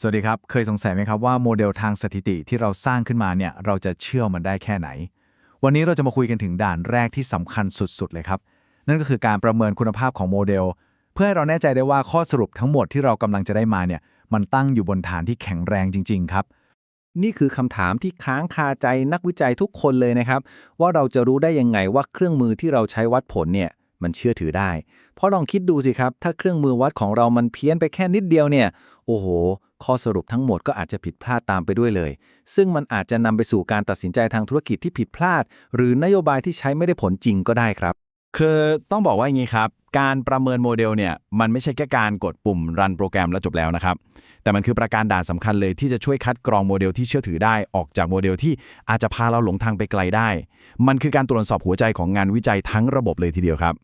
สวัสดีครับ เคยสงสัยไหมครับว่าโมเดลทางสถิติที่เราสร้างขึ้นมาเนี่ยเราจะเชื่อมันได้แค่ไหน วันนี้เราจะมาคุยกันถึงด่านแรกที่สำคัญสุด ๆ เลยครับ นั่นก็คือการประเมินคุณภาพของโมเดล เพื่อให้เราแน่ใจได้ว่าข้อสรุปทั้งหมดที่เรากำลังจะได้มาเนี่ยมันตั้งอยู่บนฐานที่แข็งแรงจริง ๆ ครับ นี่คือคำถามที่ค้างคาใจนักวิจัยทุกคนเลยนะครับ ว่าเราจะรู้ได้ยังไงว่าเครื่องมือที่เราใช้วัดผลเนี่ยมันเชื่อถือได้ เพราะลองคิดดูสิครับ ถ้าเครื่องมือวัดของเรามันเพี้ยนไปแค่นิดเดียวเนี่ย โอ้โห ข้อสรุปทั้งหมดก็อาจจะผิดพลาดตามไปด้วยเลย ซึ่งมันอาจจะนำไปสู่การตัดสินใจทางธุรกิจที่ผิดพลาด หรือนโยบายที่ใช้ไม่ได้ผลจริงก็ได้ครับ คือต้องบอกว่าอย่างนี้ครับ การประเมินโมเดลเนี่ยมันไม่ใช่แค่การกดปุ่มรันโปรแกรมแล้วจบแล้วนะครับ แต่มันคือประการด่านสำคัญเลยที่จะช่วยคัดกรองโมเดลที่เชื่อถือได้ออกจากโมเดลที่อาจจะพาเราหลงทางไปไกลได้ มันคือการตรวจสอบหัวใจของงานวิจัยทั้งระบบเลยทีเดียวครับ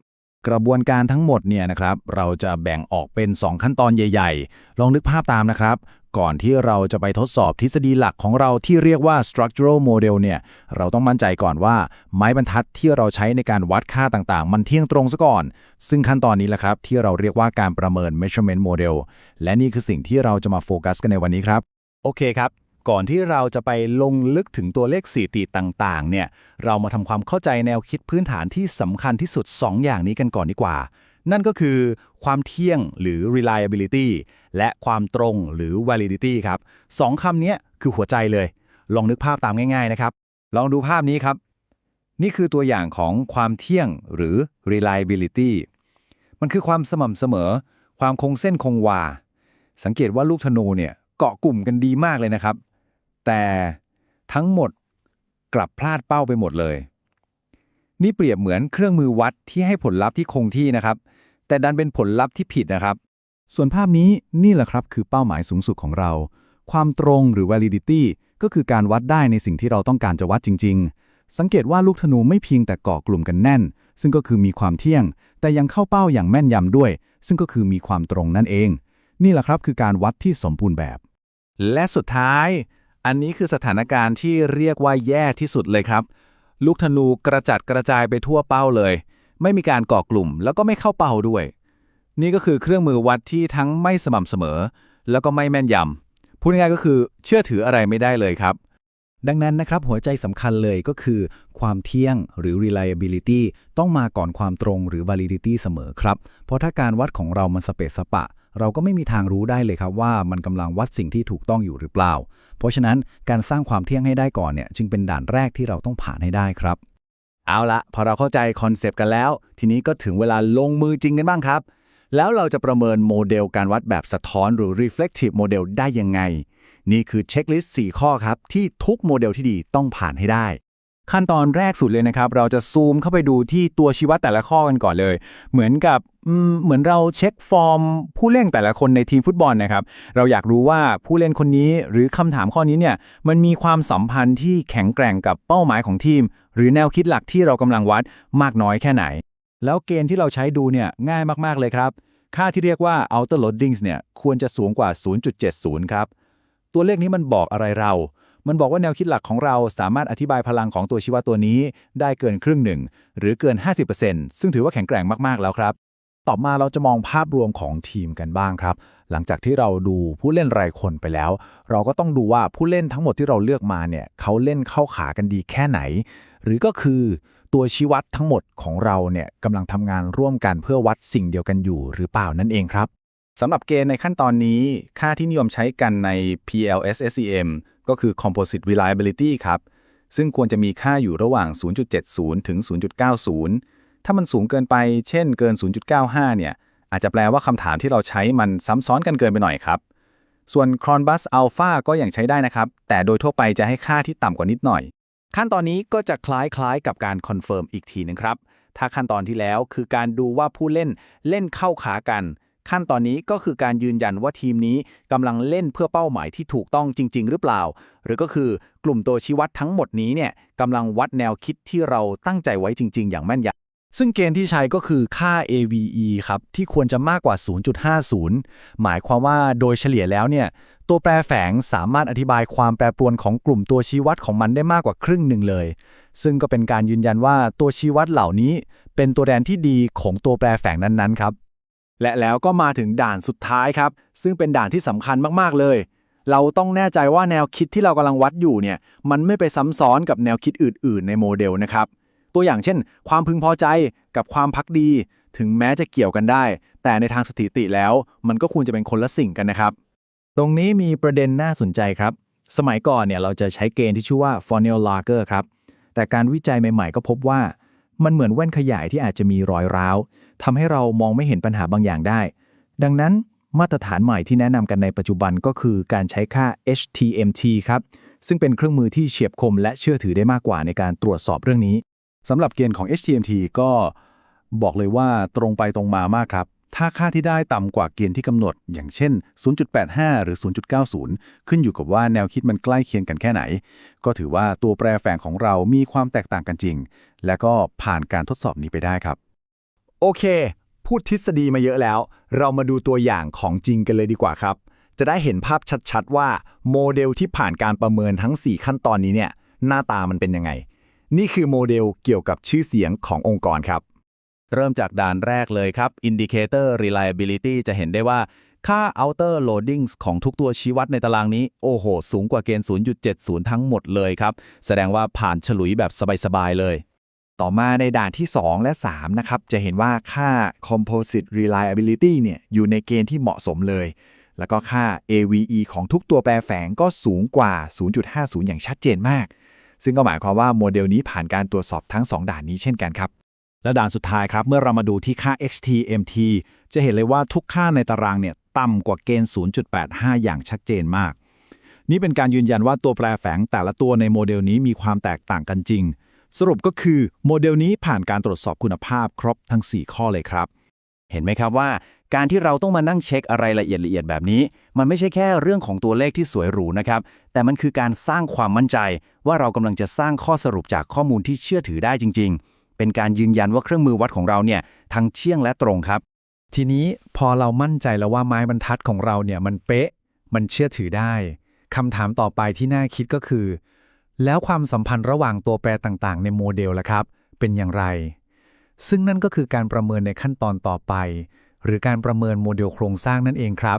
กระบวนการทั้งหมดเนี่ยนะครับ เราจะแบ่งออกเป็น 2 ขั้นตอนใหญ่ ๆ ลองนึกภาพตามนะครับ ก่อนที่เราจะไปทดสอบทฤษฎีหลักของเราที่เรียกว่า structural model เนี่ย เราต้องมั่นใจก่อนว่า ไม้บรรทัดที่เราใช้ในการวัดค่าต่างๆ มันเที่ยงตรงซะก่อน ซึ่งขั้นตอนนี้แหละครับ ที่เราเรียกว่าการประเมิน measurement model และนี่คือสิ่งที่เราจะมาโฟกัสกันในวันนี้ครับ โอเคครับ ก่อนที่เราจะไปลงลึกถึงตัวเลขสถิติต่างๆ เนี่ย เรามาทำความเข้าใจแนวคิดพื้นฐานที่สำคัญที่สุด 2 อย่างนี้กันก่อนดีกว่า นั่นก็คือความเที่ยงหรือ reliability และความตรงหรือ validity ครับสองคำนี้คือหัวใจเลย ลองนึกภาพตามง่าย ๆ นะครับ ลองดูภาพนี้ครับ นี่คือตัวอย่างของความเที่ยงหรือ reliability มันคือความสม่ำเสมอ ความคงเส้นคงวา สังเกตว่าลูกธนูเนี่ยเกาะกลุ่มกันดีมากเลยนะครับ แต่ทั้งหมดกลับพลาดเป้าไปหมดเลย นี่เปรียบเหมือนเครื่องมือวัดที่ให้ผลลัพธ์ที่คงที่นะครับ แต่ดันเป็นผลลัพธ์ที่ผิดนะครับ ส่วนภาพนี้นี่แหละครับคือเป้าหมายสูงสุดของเรา ความตรงหรือ validity ก็คือการวัดได้ในสิ่งที่เราต้องการจะวัดจริง ๆ สังเกตว่าลูกธนูไม่เพียงแต่เกาะกลุ่มกันแน่น ซึ่งก็คือมีความเที่ยง แต่ยังเข้าเป้าอย่างแม่นยำด้วย ซึ่งก็คือมีความตรงนั่นเอง นี่แหละครับคือการวัดที่สมบูรณ์แบบ และสุดท้าย อันนี้คือสถานการณ์ที่เรียกว่าแย่ที่สุดเลยครับ ลูกธนูกระจัดกระจายไปทั่วเป้าเลย ไม่มีการก่อกลุ่มแล้วก็ไม่เข้าเป้าด้วย นี่ก็คือเครื่องมือวัดที่ทั้งไม่สม่ำเสมอ แล้วก็ไม่แม่นยำพูดง่ายๆก็คือเชื่อถืออะไรไม่ได้เลยครับ ดังนั้นนะครับหัวใจสำคัญเลยก็คือ ความเที่ยงหรือ reliability ต้องมาก่อนความตรงหรือ validity เสมอครับ เพราะถ้าการวัดของเรามันสเปซสปะ เราก็ไม่มีทางรู้ได้เลยครับว่ามันกำลังวัดสิ่งที่ถูกต้องอยู่หรือเปล่า เพราะฉะนั้นการสร้างความเที่ยงให้ได้ก่อนเนี่ยจึงเป็นด่านแรกที่เราต้องผ่านให้ได้ครับ เอาละพอเราเข้าใจคอนเซปต์กันแล้ว ทีนี้ก็ถึงเวลาลงมือจริงกันบ้างครับ แล้วเราจะประเมินโมเดลการวัดแบบสะท้อนหรือ reflective model ได้ยังไง นี่คือเช็คลิสต์4ข้อครับที่ทุกโมเดลที่ดีต้องผ่านให้ได้ ขั้นตอนแรกสุดเลยนะครับ เราจะซูมเข้าไปดูที่ตัวชี้วัดแต่ละข้อกันก่อนเลย เหมือนกับเหมือนเราเช็คฟอร์ม ผู้เล่นแต่ละคนในทีมฟุตบอลนะครับ เราอยากรู้ว่าผู้เล่นคนนี้หรือคำถามข้อนี้เนี่ยมันมีความสัมพันธ์ที่แข็งแกร่งกับเป้าหมายของทีม หรือแนวคิดหลักที่เรากำลังวัดมากน้อยแค่ไหน แล้วเกณฑ์ที่เราใช้ดูเนี่ยง่ายมากๆเลยครับ ค่าที่เรียกว่า outer loadings เนี่ยควรจะสูงกว่า 0.70 ครับ ตัวเลขนี้มันบอกอะไรเรา มันบอกว่าแนวคิดหลักของเราสามารถอธิบายพลังของตัวชีวัดตัวนี้ ได้เกินครึ่งหนึ่ง หรือเกิน 50%ซึ่งถือว่าแข็งแกร่งมากๆแล้วครับ ต่อมาเราจะมองภาพรวมของทีมกันบ้างครับ หลังจากที่เราดูผู้เล่นรายคนไปแล้ว เราก็ต้องดูว่าผู้เล่นทั้งหมดที่เราเลือกมาเนี่ยเขาเล่นเข้าขากันดีแค่ไหน หรือก็คือตัวชี้วัดทั้งหมดของเราเนี่ยกำลังทำงานร่วมกันเพื่อวัดสิ่งเดียวกันอยู่หรือเปล่านั่นเองครับ สำหรับเกณฑ์ในขั้นตอนนี้ ค่าที่นิยมใช้กันใน PLSSEM ก็คือ Composite Reliability ครับ ซึ่งควรจะมีค่าอยู่ระหว่าง 0.70 ถึง 0.90 ถ้ามันสูงเกินไป เช่นเกิน 0.95 เนี่ย อาจจะแปลว่าคำถามที่เราใช้มันซ้ำซ้อนกันเกินไปหน่อยครับ ส่วน Cronbus Alpha ก็ยังใช้ได้นะครับ แต่โดยทั่วไปจะให้ค่าที่ต่ำกว่านิดหน่อย ขั้นตอนนี้ก็จะคล้ายๆกับการคอนเฟิร์มอีกทีหนึงครับ ถ้าขั้นตอนที่แล้วคือการดูว่าผู้เล่นเล่นเข้าขากัน ขั้นตอนนี้ก็คือการยืนยันว่าทีมนี้กำลังเล่นเพื่อเป้าหมายที่ถูกต้องจริง ๆ หรือเปล่า หรือก็คือกลุ่มตัวชี้วัดทั้งหมดนี้เนี่ยกำลังวัดแนวคิดที่เราตั้งใจไว้จริง ๆ อย่างแม่นยำซึ่งเกณฑ์ที่ใช้ก็คือค่า AVE ครับ ที่ควรจะมากกว่า 0.50 หมายความว่าโดยเฉลี่ยแล้วเนี่ย ตัวแปรแฝงสามารถอธิบายความแปรปรวนของกลุ่มตัวชี้วัดของมันได้มากกว่าครึ่งหนึ่งเลย ซึ่งก็เป็นการยืนยันว่าตัวชี้วัดเหล่านี้ เป็นตัวแทนที่ดีของตัวแปรแฝงนั้นๆครับ และแล้วก็มาถึงด่านสุดท้ายครับ ซึ่งเป็นด่านที่สำคัญมากๆเลย เราต้องแน่ใจว่าแนวคิดที่เรากำลังวัดอยู่เนี่ย มันไม่ไปซ้ำซ้อนกับแนวคิดอื่น ๆ ในโมเดลนะครับ ตัวอย่างเช่น ความพึงพอใจกับความพักดี ถึงแม้จะเกี่ยวกันได้ แต่ในทางสถิติแล้ว มันก็ควรจะเป็นคนละสิ่งกันนะครับ ตรงนี้มีประเด็นน่าสนใจครับ สมัยก่อนเนี่ยเราจะใช้เกณฑ์ที่ชื่อว่า f o n e l Lager ครับ แต่การวิจัยใหม่ ๆ ก็พบว่า มันเหมือนแว่นขยายที่อาจจะมีรอยร้าว ทำให้เรามองไม่เห็นปัญหาบางอย่างได้ ดังนั้นมาตรฐานใหม่ที่แนะนำกันในปัจจุบันก็คือการใช้ค่า HTMT ครับ ซึ่งเป็นเครื่องมือที่เฉียบคมและเชื่อถือได้มากกว่าในการตรวจสอบเรื่องนี้สำหรับเกณฑ์ของ HTMT ก็บอกเลยว่าตรงไปตรงมามากครับ ถ้าค่าที่ได้ต่ำกว่าเกณฑ์ที่กำหนด อย่างเช่น 0.85 หรือ 0.90 ขึ้นอยู่กับว่าแนวคิดมันใกล้เคียงกันแค่ไหน ก็ถือว่าตัวแปรแฝงของเรามีความแตกต่างกันจริง และก็ผ่านการทดสอบนี้ไปได้ครับ โอเค พูดทฤษฎีมาเยอะแล้ว เรามาดูตัวอย่างของจริงกันเลยดีกว่าครับ จะได้เห็นภาพชัดๆ ว่าโมเดลที่ผ่านการประเมินทั้ง 4 ขั้นตอนนี้เนี่ย หน้าตามันเป็นยังไง นี่คือโมเดลเกี่ยวกับชื่อเสียงขององค์กรครับ เริ่มจากด่านแรกเลยครับ Indicator Reliability จะเห็นได้ว่าค่า Outer Loadings ของทุกตัวชี้วัดในตารางนี้ โอ้โห สูงกว่าเกณฑ์ 0.70 ทั้งหมดเลยครับ แสดงว่าผ่านฉลุยแบบสบาย ๆ เลย ต่อมาในด่านที่ 2 และ 3 นะครับ จะเห็นว่าค่า Composite Reliability เนี่ยอยู่ในเกณฑ์ที่เหมาะสมเลย แล้วก็ค่า AVE ของทุกตัวแปรแฝงก็สูงกว่า 0.50 อย่างชัดเจนมาก ซึ่งก็หมายความว่าโมเดลนี้ผ่านการตรวจสอบทั้ง 2 ด่านนี้เช่นกันครับ และด่านสุดท้ายครับ เมื่อเรามาดูที่ค่า HTMT จะเห็นเลยว่าทุกค่าในตารางเนี่ยต่ำกว่าเกณฑ์ 0.85 อย่างชัดเจนมาก นี่เป็นการยืนยันว่าตัวแปรแฝงแต่ละตัวในโมเดลนี้มีความแตกต่างกันจริง สรุปก็คือโมเดลนี้ผ่านการตรวจสอบคุณภาพครบทั้ง 4 ข้อเลยครับ เห็นไหมครับว่า การที่เราต้องมานั่งเช็คอะไรละเอียดละเอียดแบบนี้ มันไม่ใช่แค่เรื่องของตัวเลขที่สวยหรูนะครับ แต่มันคือการสร้างความมั่นใจ ว่าเรากำลังจะสร้างข้อสรุปจากข้อมูลที่เชื่อถือได้จริง ๆ เป็นการยืนยันว่าเครื่องมือวัดของเราเนี่ยทั้งเชี่ยงและตรงครับ ทีนี้พอเรามั่นใจแล้วว่าไม้บรรทัดของเราเนี่ยมันเป๊ะ มันเชื่อถือได้คำถามต่อไปที่น่าคิดก็คือ แล้วความสัมพันธ์ระหว่างตัวแปรต่างๆ ในโมเดลล่ะครับ เป็นอย่างไร ซึ่งนั่นก็คือการประเมินในขั้นตอนต่อไป หรือการประเมินโมเดลโครงสร้างนั่นเองครับ